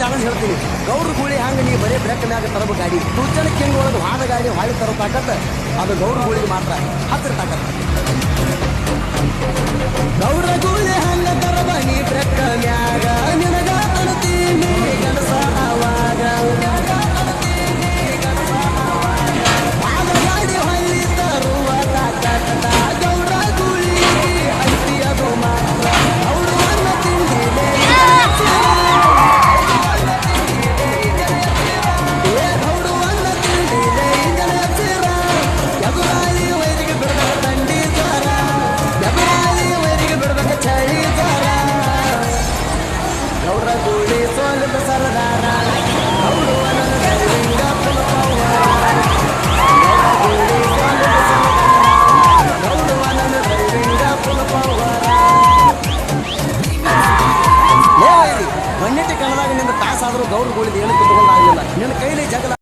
Challenge ಹೇಳ್ತೀನಿ. ಗೌರು ಗುಳಿ ಹಂಗೆ ನೀ ಬರೀ ಬ್ರೇಕ್ ಮ್ಯಾಗ ತರಬ ಗಾಡಿ ಸೂಚನೆ ಕಿಂಗ್ ಒಳಗೆ ಹಾದ ಗಾಡಿ ಹಾಳಿ ತರೋ ಅದು ಗೌರು ಗುಳಿಗೆ ಮಾತ್ರ ಹತ್ತಿರ ತಾಕತ್ತ ಗೂಳಿ ಸೋಲಿದ ಸರದಾರ. ಗೌಡು ಅನ್ನನ ಡ್ರೈವಿಂಗ ನಿನ್ನ ಕೈಲಿ ಗೌಡ್ರ